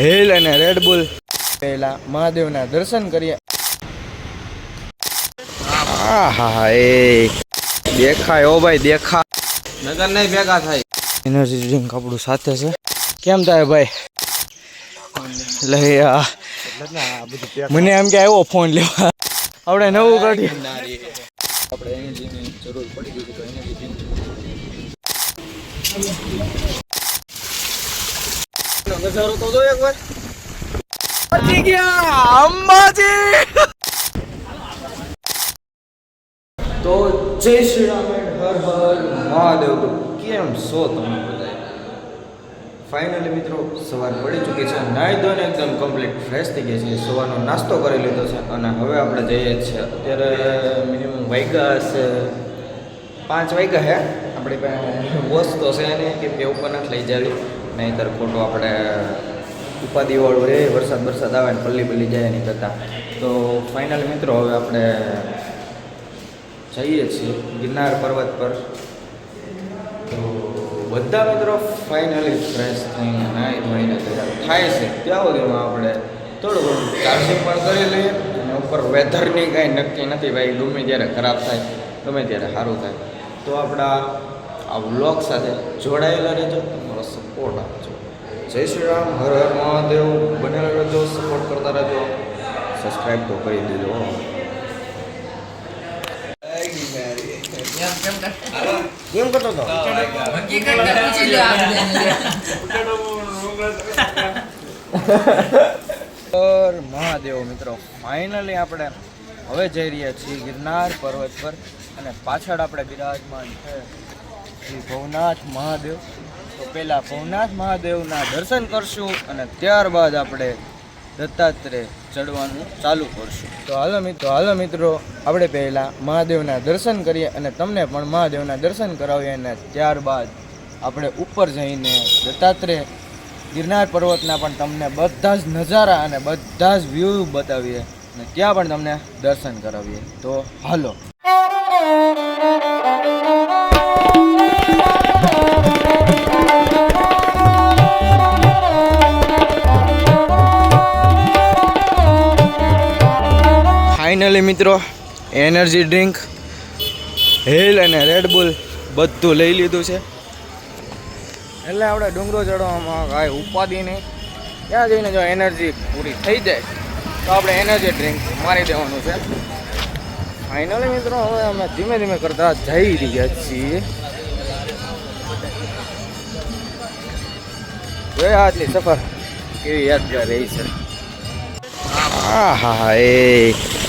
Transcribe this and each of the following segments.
Hill અને Red Bull પહેલા મહાદેવના દર્શન કરીએ. હા હા એ દેખાય ઓ ભાઈ દેખા. નગર નહીં ભેગા થાય. એનર્જી ડ્રિંક આપણું સાથે છે. કેમ થાય ભાઈ? લઈ આ મને એમ કે આવ્યો ફોન લેવા. આપણે નવું કાઢ્યું આપણે એનર્જીની જરૂર પડી ગઈ તો એનર્જી નજારો તો જો એકવાર પહોંચી ગયા અંબાજી! તો જય શ્રી રામ હર હર મહાદેવ. તો કેમ છો તમે બધા ફાઇનલી મિત્રો સવાર પડી ચૂકી છે. નાહી ધોઈને એકદમ કમ્પ્લીટ ફ્રેશ થઈ ગયા છે સવારનો નાસ્તો કરી લીધો છે અને હવે આપણે જઈએ છીએ. અત્યારે મિનિમમ વાગ્યા હશે. પાંચ વાગ્યા હે. આપણી પાસે વસ્તુ તો છે કેમ કે ઉપર નથી લઈ જાવી. નહીંતર ખોટું આપણે ઉપાધિવાળું રહે વરસાદ વરસાદ આવે ને પલ્લી પલ્લી જાય નહીં કરતાં. તો ફાઇનલ મિત્રો હવે આપણે જઈએ છીએ ગિરનાર પર્વત પર. તો બધા મિત્રો ફાઇનલી ફ્રેશ થઈને નાહી ધોઈને તૈયાર થાય છે. ત્યાં સુધીમાં આપણે થોડું ઘણું ચાર્જિંગ પણ કરી લઈએ. અને ઉપર વેધરની કાંઈ નક્કી નથી ભાઈ. ગમે ત્યારે ખરાબ થાય, ગમે ત્યારે સારું થાય. તો આપણા આ વ્લોગ સાથે જોડાયેલા રહેજો. તમારો સપોર્ટ આપજો. જય શ્રી રામ હર હર મહાદેવ. બનેલા રહેજો સપોર્ટ કરતા રહેજો. સબસ્ક્રાઈબ તો કરી દેજો કેમ કરતો હતો? મહાદેવ મિત્રો ફાઇનલી આપણે હવે જઈ રહ્યા છીએ ગિરનાર પર્વત પર અને પાછળ આપણે બિરાજમાન છે શ્રી ભવનાથ મહાદેવ. તો પહેલાં ભવનાથ મહાદેવના દર્શન કરશું અને ત્યારબાદ આપણે દત્તાત્રેય ચડવાનું ચાલુ કરશું. તો હાલો મિત્રો હાલો મિત્રો, આપણે પહેલાં મહાદેવના દર્શન કરીએ અને તમને પણ મહાદેવના દર્શન કરાવીએ અને ત્યારબાદ આપણે ઉપર જઈને દત્તાત્રેય ગિરનાર પર્વતના પણ તમને બધા જ નજારા અને બધા જ વ્યૂ બતાવીએ અને ત્યાં પણ તમને દર્શન કરાવીએ. તો હાલો. ફાઇનલી મિત્રો, એનર્જી ડ્રિંક, હેલ અને રેડબુલ બધું લઈ લીધું છે. એટલે આપણે ડુંગરો ચડવામાં કાંઈ ઉપાધિ નહીં. ત્યાં જઈને જો એનર્જી પૂરી થઈ જાય, તો આપણે એનર્જી ડ્રિંક મારી દેવાનું છે. ફાઇનલી મિત્રો, હવે અમે ધીમે ધીમે કરતા જઈ રહ્યા છીએ. જોયા આટલી સફર કેવી યાદગાર રહી છે. હા હા હા એ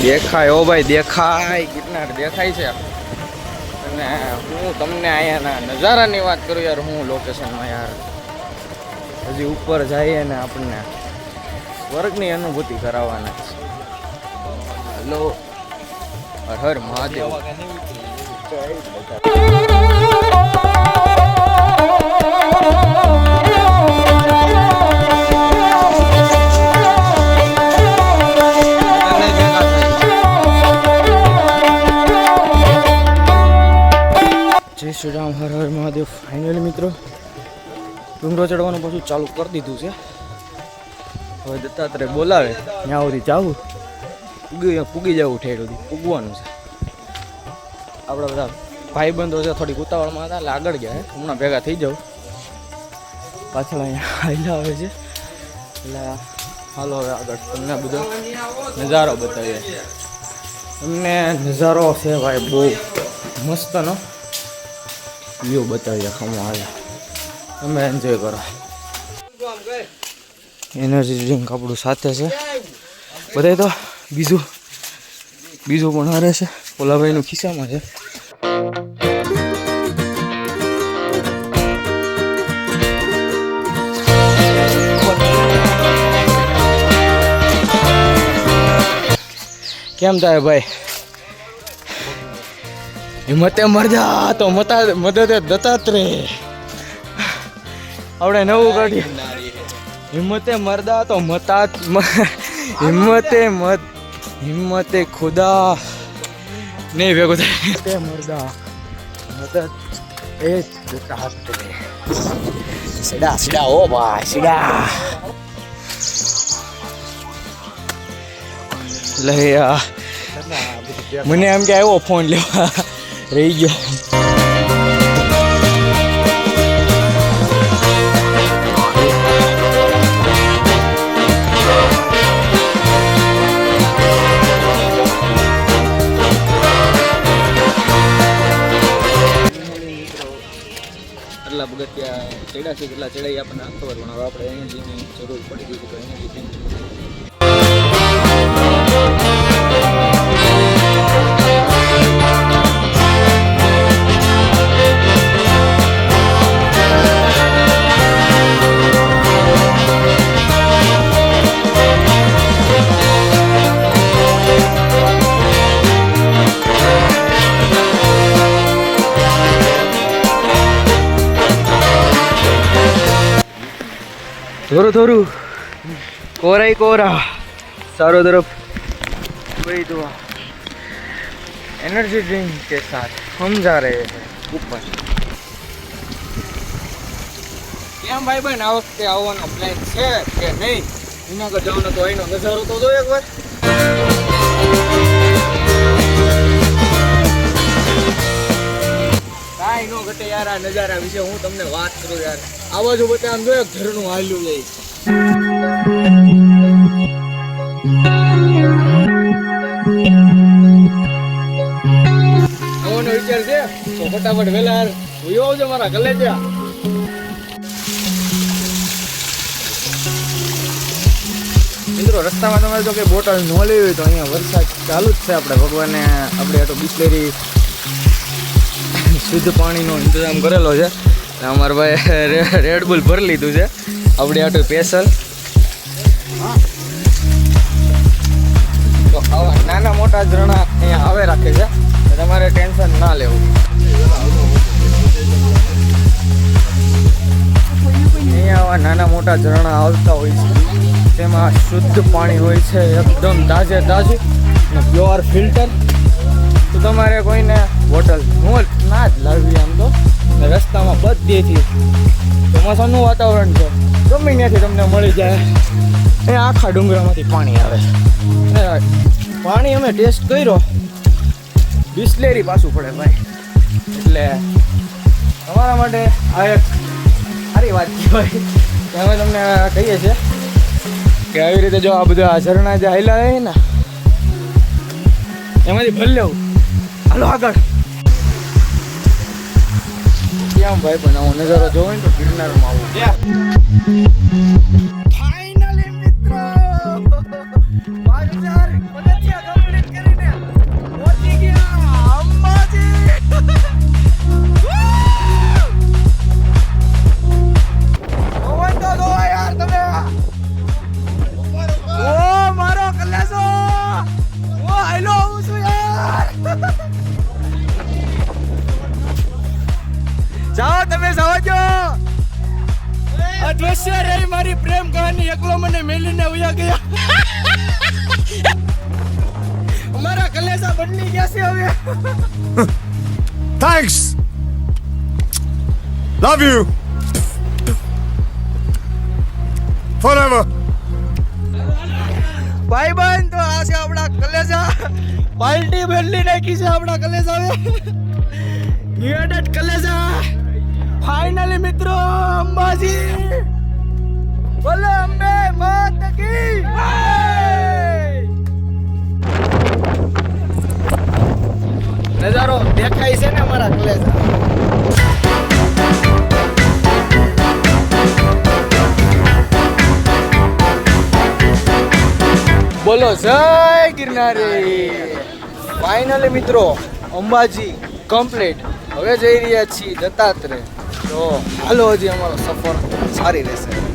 દેખાય, ઓ ભાઈ, દેખાય. ગિરનાર દેખાય છે. અને હું તમને અહીંયાના નજારાની વાત કરું યાર, હું લોકેશનમાં યાર. હજી ઉપર જઈએ ને આપણને સ્વર્ગની અનુભૂતિ કરાવવાના છે. હલો. હર મહાદેવ. નગર જય શ્રી રામ, હર હર મહાદેવ. ફાઇનલી મિત્રો, ડુંગરો ચડવાનું પાછું ચાલુ કરી દીધું છે. હવે દત્તાત્રેય બોલાવે, ત્યાં સુધી જાવું પૂગી પૂગી જવું ઠેર સુધી, પૂગવાનું છે. આપણા બધા ભાઈબંધો છે, થોડીક ઉતાવળમાં હતા, એટલે આગળ ગયા હમણાં ભેગા થઈ જાઉં. પાછળ અહીંયા હાઈલા આવે છે. એટલે હાલો હવે આગળ તમને બધો નજારો બતાવીએ. તમને નજારો છે ભાઈ બહુ મસ્તનો. વ્યૂ બતાવીએ ખમો હાલે. તમે એન્જોય કરો. એનર્જી ડ્રિંક આપણું સાથે છે. બધાય તો બીજું બીજું પણ હારે છે? ઓલાભાઈનું ખિસ્સામાં છે. કેમ થાય ભાઈ? હિંમતે મરજા, તો મતા મદદે દત્તાત્રે આપણે નવું કાઢ્યું હિંમતે મરદા, તો મતા હિંમતે મત હિંમતે ખુદા. નહીં ભેગું થાય. તે મરદા, મદદ એ દત્તાત્રે સીડા સીડા, ઓ ભાઈ, સીડા. લે આ. મને એમ કે આવ્યો ફોન લેવા. રહી ગયો એટલા પગથિયા ચડ્યા છે કેટલા ચડાઈ આપણને ખબર પણ હવે આપણે એનર્જીની જરૂર પડી ગઈ તો એનર્જી થોડું થોડું કોરાઈ કોરા चारों तरफ वही दुआ एनर्जी ड्रिंक के साथ हम जा रहे हैं ऊपर કેમ ભાઈ બહેન આ વખતે આવવાનો પ્લાન છે કે નહીં જુનાગઢ જવાનો તો અહીંનો નજારો તો જો એકવાર નજારા વિશે હું તમને વાત કરું યાર. આ બાજુ બધા આમ જોયો ઘરનું હાલ્યું જાય છે, તો ફટાફટ વહેલા મિત્રો, રસ્તામાં તમારે જો કે બોટલ ન લેવી હોય તો અહીંયા વરસાદ ચાલુ જ છે આપણે ભગવાને. આપણે આટલું બિસ્લેરી શુદ્ધ પાણીનો ઇંતજામ કરેલો છે. અમારા ભાઈ રેડ બુલ ભરી લીધું છે. આપણે આટલું સ્પેશલ તો નાના મોટા ઝરણા અહીંયા આવે રાખે છે. તમારે ટેન્શન ના લેવું. અહીંયા આવા નાના મોટા ઝરણા આવતા હોય છે. તેમાં શુદ્ધ પાણી હોય છે, એકદમ તાજે તાજું. પ્યોર ફિલ્ટર તો તમારે કોઈને બોટલ હું ના જ લાવી આમ તો. રસ્તામાં બધેથી ચોમાસાનું વાતાવરણ છે. ગમે ત્યાંથી તમને મળી જાય. એ આખા ડુંગરામાંથી પાણી આવે. છે પાણી અમે ટેસ્ટ કર્યો. બિસ્લેરી પાછું પડે ભાઈ. એટલે તમારા માટે આ એક સારી વાત કહેવાય કે અમે તમને કહીએ છીએ કે આવી રીતે જો આ બધા ઝરણા જે હાલ્યા હોય ને, એમાંથી ભલે લેવું હાલો આગળ. કેમ ભાઈ પણ આવો નજારો જોવો ને તો ગિરનારમાં આવું. દ્રશ્ય રહી મારી પ્રેમ કહાની એકલો મને મેલીને ઉયા ગયા. અમારા કલેસા બદલી ગયા છે હવે. થેન્ક્સ લવ યુ ફોરએવર ભાઈ બહેન તો આ છે આપણા કલેસા પાલટી બદલી નાખી છે આપણા કલેસા હવે કલેજા. ફાઇનલી મિત્રો અંબાજી. બોલો અંબે નજારો દેખાય છે ને અમારા કલેસા બોલો, જય ગિરનારી! ફાઇનલી મિત્રો, અંબાજી કમ્પ્લીટ હવે જઈ રહ્યા છીએ દત્તાત્રેય. તો હાલો હજી અમારો સફર સારી રહેશે.